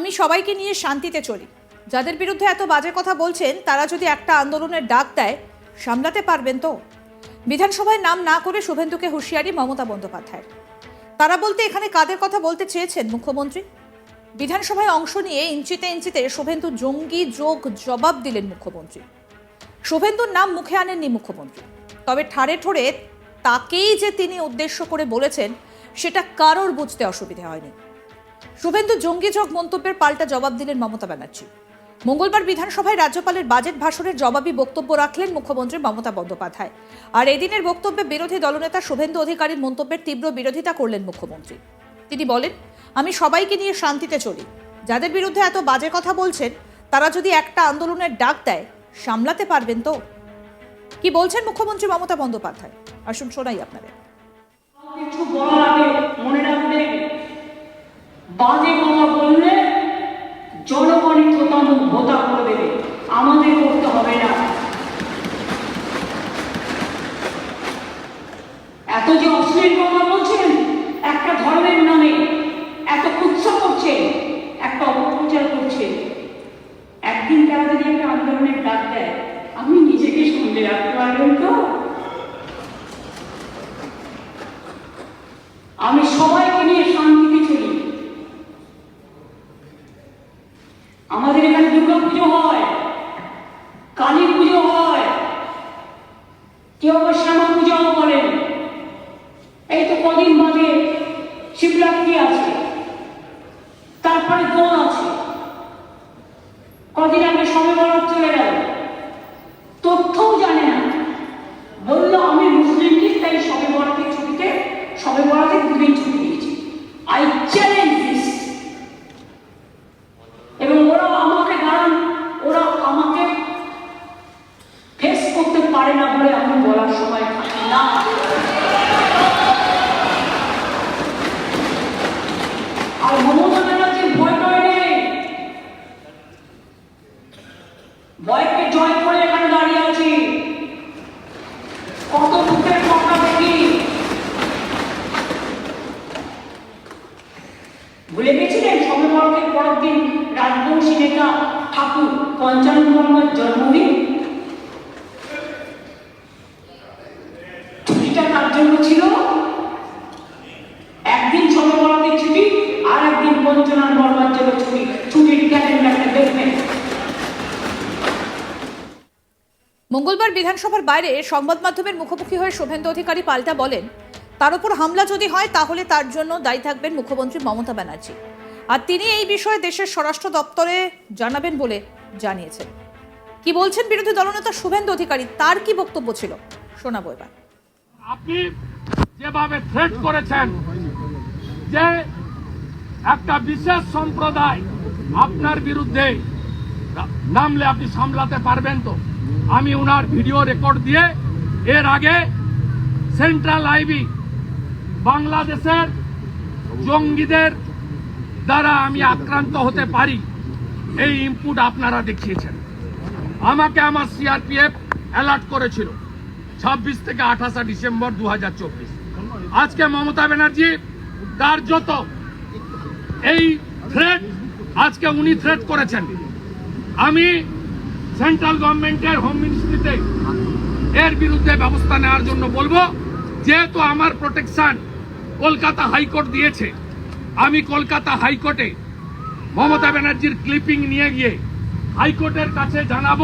আমি সবাইকে নিয়ে শান্তিতে চলি। যাদের বিরুদ্ধে এত বাজে কথা বলছেন, তারা যদি একটা আন্দোলনের ডাক দেয়, সামলাতে পারবেন তো? বিধানসভায় নাম না করে শুভেন্দুকে হুঁশিয়ারি মমতা বন্দ্যোপাধ্যায় তারা বলতে এখানে কাদের কথা বলতে চেয়েছেন মুখ্যমন্ত্রী? বিধানসভায় অংশ নিয়ে ইঞ্চিতে ইঞ্চিতে শুভেন্দু জঙ্গি যোগ জবাব দিলেন মুখ্যমন্ত্রী। শুভেন্দুর নাম মুখে আনেননি মুখ্যমন্ত্রী। তবে ঠাড়ে ঠোড়ে তাকেই যে তিনি উদ্দেশ্য করে বলেছেন, সেটা কারোর বুঝতে অসুবিধা হয়নি। শুভেন্দু জঙ্গি যোগ মন্তব্যের পাল্টা জবাব দিলেন মমতা ব্যানার্জি। মঙ্গলবার বিধানসভায় রাজ্যপালের বাজেট ভাষণের জবাবি বক্তব্য রাখলেন মুখ্যমন্ত্রী মমতা বন্দ্যোপাধ্যায়। আর এদিনের বক্তব্যে বিরোধী দলনেতা শুভেন্দু অধিকারীর মন্তব্যের তীব্র বিরোধিতা করলেন মুখ্যমন্ত্রী। তিনি বলেন, আমি সবাইকে নিয়ে শান্তিতে চলি। যাদের বিরুদ্ধে এত বাজে কথা বলছেন, তারা যদি একটা আন্দোলনের ডাক দেয়, সামলাতে পারবেন তো? কি বলছেন মুখ্যমন্ত্রী মমতা বন্দ্যোপাধ্যায়? আসুন শোনাই আপনাদের। কিছু বলার আগে মনে রাখবেন বাজে কথা বললে জনগণই থতানো ভোতা করে দেবে। আমাদের করতে হবে না। এত যে অশ্লীল কথা বলছেন, একটা ধর্মের নামে এত উৎসব করছেন, একটা অপপ্রচার করছেন। একদিন তারা যদি একটা আন্দোলনের ডাক দেয় আপনি নিজেকে সামলে রাখতে পারবেন তো আমি সবাইকে নিয়ে শান্তিতে চলি আমাদের এখানে দুর্গা পুজো হয়, কালী পুজো হয় কেউ আবার শ্যামা পুজোও বলেন? এই তো কদিন বাদে শিবরাত্রি আছে তারপরে দোল আছে। কদিন আগে সময় বরফ চলে গেল, তথ্যও জানে না বলল আমি মুসলিম কি তাই সবে বরাতের ছুটিতে সবে বরাতে দুদিন ছুটি দিয়েছি আই চ্যালেঞ্জ দিস এবং ওরা আমাকে দাঁড়ান ওরা আমাকে ফেস করতে পারে না বলে আমি বলার সময় থাকি না আর মমতা ব্যানার্জির ভয় টয় নেই ভয়কে জয় করে এখানে দাঁড়িয়ে আছি কত দুঃখের কথা দেখি ভুলে গেছিলেন সবে বরফের পরের দিন রাজবংশী নেতা জন্মদিন। ছুটিটা তার জন্য ছিল? একদিন ছুটি, আর একদিন পঞ্চানন বর্মার জন্য ছুটি। ছুটির ক্যালেন্ডারটা দেখবেন মঙ্গলবার বিধানসভার বাইরে সংবাদ মাধ্যমের মুখোমুখি হয়ে শুভেন্দু অধিকারী পাল্টা বলেন, তার উপর হামলা যদি হয়, তাহলে তার জন্য দায়ী থাকবেন মুখ্যমন্ত্রী মমতা ব্যানার্জি। আর তিনি এই বিষয়ে দেশের স্বরাষ্ট্র দপ্তরে জানাবেন বলে জানিয়েছেন। কি বলছেন বিরোধী দলনেতা শুভেন্দু অধিকারী? তার কি বক্তব্য ছিল? শোনাবো এবার। আপনি যেভাবে থ্রেট করেছেন যে একটা বিশেষ সম্প্রদায় আপনার বিরুদ্ধে নামলে আপনি সামলাতে পারবেন তো? আমি ওনার ভিডিও রেকর্ড দিয়ে এর আগে সেন্ট্রাল আইবি বাংলাদেশের জঙ্গিদের দ্বারা আমি আক্রান্ত হতে পারি। এই ইনপুট আপনারা দেখিয়েছেন। আমাকে আমার সিআরপিএফ অ্যালার্ট করেছিল ছাব্বিশ থেকে আঠাশা ডিসেম্বর দুহাজার চব্বিশ। আজকে মমতা ব্যানার্জি তার যত এই থ্রেট আজকে উনি থ্রেট করেছেন। আমি সেন্ট্রাল গভর্নমেন্টের হোম মিনিস্ট্রিতে এর বিরুদ্ধে ব্যবস্থা নেওয়ার জন্য বলব, যেহেতু আমার প্রোটেকশন কলকাতা হাইকোর্ট দিয়েছে আমি কলকাতা হাইকোর্টে মমতা ব্যানার্জির ক্লিপিং নিয়ে গিয়ে হাইকোর্টের কাছে জানাব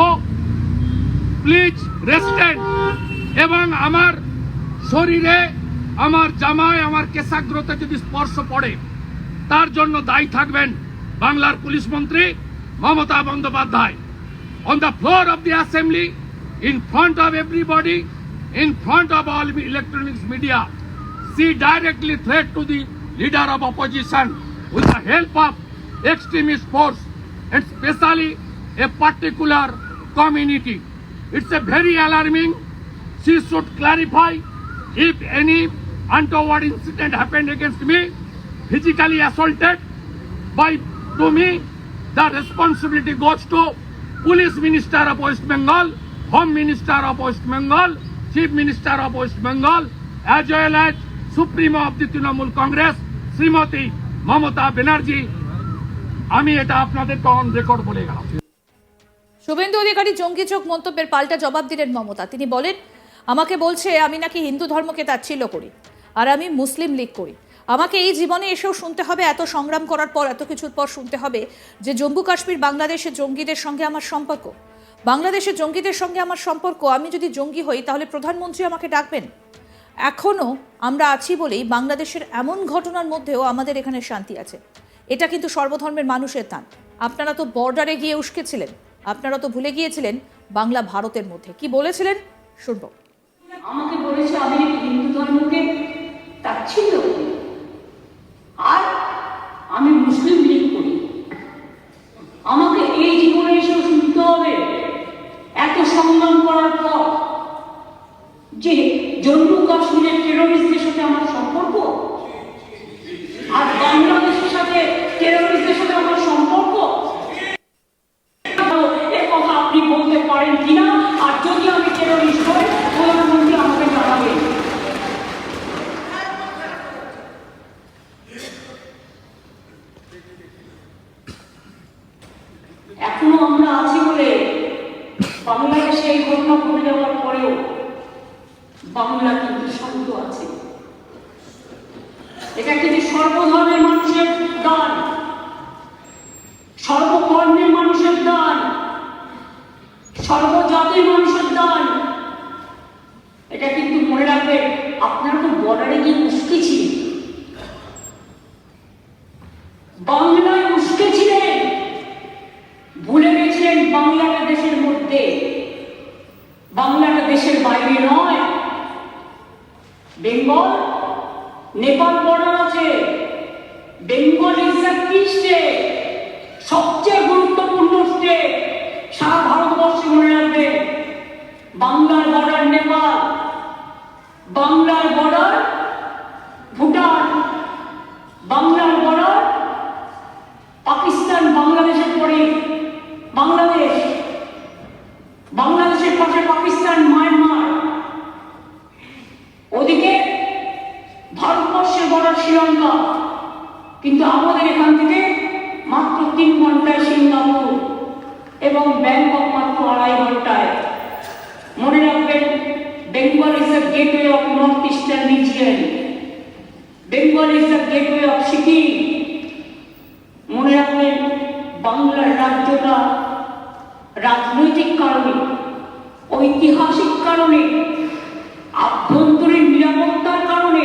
প্লিজ রেস্টেন্ট এবং আমার শরীরে আমার জামায় আমার কেশাগ্রতে যদি স্পর্শ পড়ে তার জন্য দায়ী থাকবেন বাংলার পুলিশ মন্ত্রী Mamata Bandyopadhyay. On the floor of the assembly, in front of everybody, in front of all electronics media, she directly threat to the leader of opposition with the help of extremist force and especially a particular community. It's a very alarming. She should clarify if any untoward incident happened against me, physically assaulted by to me, the responsibility goes to Police Minister of West Bengal, Home Minister of West Bengal, Chief Minister of West Bengal, as well as Supremo of the Congress, Srimati Mamata Banerjee, আমি এটা আপনাদেরকে on record বলে গেলাম। শুভেন্দু অধিকারী জঙ্গি চোখ মন্তব্যের পাল্টা জবাব দিলেন মমতা। তিনি বলেন, আমাকে বলছে, আমি নাকি হিন্দু ধর্মকে তাচ্ছিল্য করি, আর আমি মুসলিম লীগ করি। আমাকে এই জীবনে এসেও শুনতে হবে, এত সংগ্রাম করার পর, এত কিছুর পর শুনতে হবে যে জম্মু কাশ্মীর বাংলাদেশের জঙ্গিদের সঙ্গে আমার সম্পর্ক। বাংলাদেশের জঙ্গিদের সঙ্গে আমার সম্পর্ক। আমি যদি জঙ্গি হই, তাহলে প্রধানমন্ত্রী আমাকে ডাকবেন? এখনও আমরা আছি বলেই বাংলাদেশের এমন ঘটনার মধ্যেও আমাদের এখানে শান্তি আছে। এটা কিন্তু সর্বধর্মের মানুষের তান আপনারা তো বর্ডারে গিয়ে উস্কেছিলেন। আপনারা তো ভুলে গিয়েছিলেন বাংলা ভারতের মধ্যে। কি বলেছিলেন? শুনব। আমাকে বলেছে আমি হিন্দু ধর্মকে তাচ্ছিল্য করি আর আমি মুসলিম লীগ করি আমাকে এই জীবনে এসেও শুনতে হবে এত সংগ্রাম করার পর যে জম্মু কাশ্মীরের টেরোরিস্টদের সাথে আমার সম্পর্ক আর বাংলাদেশের সাথে টেরোরিস্টদের সাথে আমার সম্পর্ক এ কথা আপনি বলতে পারেন কিনা আর যদি আমি টেরোরিস্ট হই প্রধানমন্ত্রী আমাকে জানাবেন এখনও আমরা আছি বলে বাংলাদেশে এই ঘটনা ঘটে যাওয়ার পরেও বাংলা কিন্তু শান্ত আছে। এটা কিন্তু সর্বধর্মের মানুষের দান সর্বকর্মের মানুষের দান সর্বজাতির মানুষের দান এটা কিন্তু মনে রাখবেন, আপনারা তো বর্ডারে গিয়ে উস্কেছিলেন বাংলায় উস্কেছিলেন ভুলে গেছিলেন বাংলাটা দেশের মধ্যে বাংলাটা দেশের বাইরে নয় বেঙ্গল নেপাল বর্ডার আছে। বেঙ্গল সবচেয়ে গুরুত্বপূর্ণ স্টেট সারা ভারতবর্ষে মনে রাখবেন বাংলার বর্ডার নেপাল। বাংলার বর্ডার ভুটান। বাংলার বর্ডার পাকিস্তান, বাংলাদেশের পরে বাংলাদেশ। বাংলাদেশের পাশে পাকিস্তান, মায়ানমার। কিন্তু আমাদের এখান থেকে মাত্র তিন ঘন্টায় সিঙ্গাপুর এবং ব্যাংকক মাত্র আড়াই ঘন্টায়। মনে রাখবেন, Bengal is the gateway of north eastern region Bengal is the gateway of Sikkim মনে রাখবেন, বাংলার রাজ্যটা রাজনৈতিক কারণে, ঐতিহাসিক কারণে, আভ্যন্তরীণ নিরাপত্তার কারণে